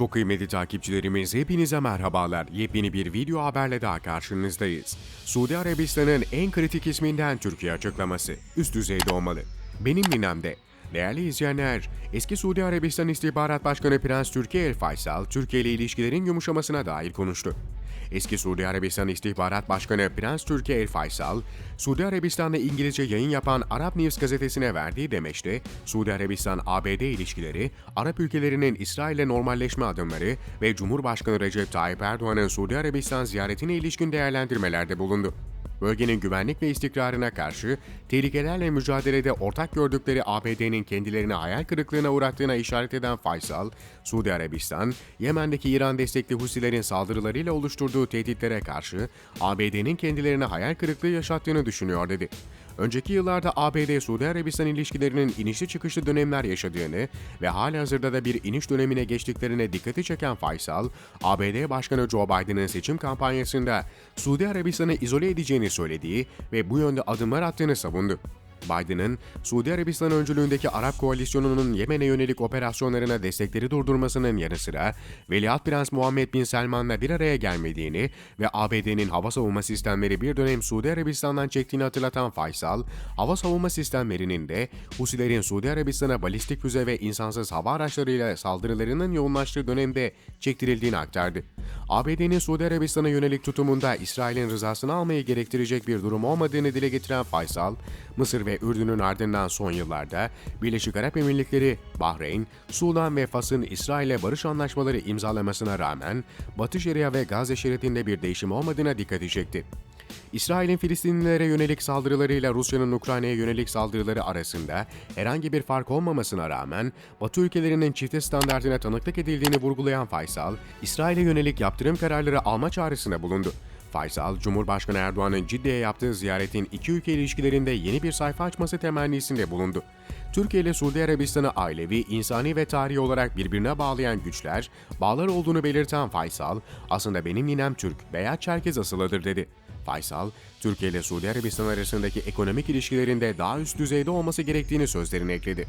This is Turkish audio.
Çok kıymetli takipçilerimiz hepinize merhabalar. Yepyeni bir video haberle daha karşınızdayız. Suudi Arabistan'ın en kritik isminden Türkiye açıklaması. Üst düzeyde olmalı. Benim ninemde. Değerli izleyenler, eski Suudi Arabistan İstihbarat Başkanı Prens Türkiye El Faysal, Türkiye ile ilişkilerin yumuşamasına dair konuştu. Eski Suudi Arabistan İstihbarat Başkanı Prens Türkiye El Faysal, Suudi Arabistan'da İngilizce yayın yapan Arap News gazetesine verdiği demeçte, Suudi Arabistan-ABD ilişkileri, Arap ülkelerinin İsrail'le normalleşme adımları ve Cumhurbaşkanı Recep Tayyip Erdoğan'ın Suudi Arabistan ziyaretine ilişkin değerlendirmelerde bulundu. Bölgenin güvenlik ve istikrarına karşı tehlikelerle mücadelede ortak gördükleri ABD'nin kendilerini hayal kırıklığına uğrattığına işaret eden Faysal, Suudi Arabistan, Yemen'deki İran destekli Husilerin saldırılarıyla oluşturduğu tehditlere karşı ABD'nin kendilerine hayal kırıklığı yaşattığını düşünüyor dedi. Önceki yıllarda ABD-Suudi Arabistan ilişkilerinin inişli çıkışlı dönemler yaşadığını ve halihazırda da bir iniş dönemine geçtiklerine dikkati çeken Faysal, ABD Başkanı Joe Biden'ın seçim kampanyasında Suudi Arabistan'ı izole edeceğini söylediği ve bu yönde adımlar attığını savundu. Biden'ın Suudi Arabistan öncülüğündeki Arap koalisyonunun Yemen'e yönelik operasyonlarına destekleri durdurmasının yanı sıra Veliaht Prens Muhammed Bin Selman'la bir araya gelmediğini ve ABD'nin hava savunma sistemleri bir dönem Suudi Arabistan'dan çektiğini hatırlatan Faysal, hava savunma sistemlerinin de Husilerin Suudi Arabistan'a balistik füze ve insansız hava araçlarıyla saldırılarının yoğunlaştığı dönemde çektirildiğini aktardı. ABD'nin Suudi Arabistan'a yönelik tutumunda İsrail'in rızasını almayı gerektirecek bir durum olmadığını dile getiren Faysal, Mısır ve Ürdün'ün ardından son yıllarda Birleşik Arap Emirlikleri, Bahreyn, Sudan ve Fas'ın İsrail'e barış anlaşmaları imzalamasına rağmen Batı Şeria ve Gazze şeridinde bir değişim olmadığına dikkati çekti. İsrail'in Filistinlilere yönelik saldırılarıyla Rusya'nın Ukrayna'ya yönelik saldırıları arasında herhangi bir fark olmamasına rağmen Batı ülkelerinin çifte standartına tanıklık edildiğini vurgulayan Faysal, İsrail'e yönelik yaptırım kararları alma çağrısında bulundu. Faysal, Cumhurbaşkanı Erdoğan'ın Cidde'ye yaptığı ziyaretin iki ülke ilişkilerinde yeni bir sayfa açması temennisinde bulundu. Türkiye ile Suudi Arabistan'ı ailevi, insani ve tarihi olarak birbirine bağlayan güçler, bağlar olduğunu belirten Faysal, aslında benim ninem Türk veya Çerkez asılıdır dedi. Faysal, Türkiye ile Suudi Arabistan arasındaki ekonomik ilişkilerinde daha üst düzeyde olması gerektiğini sözlerine ekledi.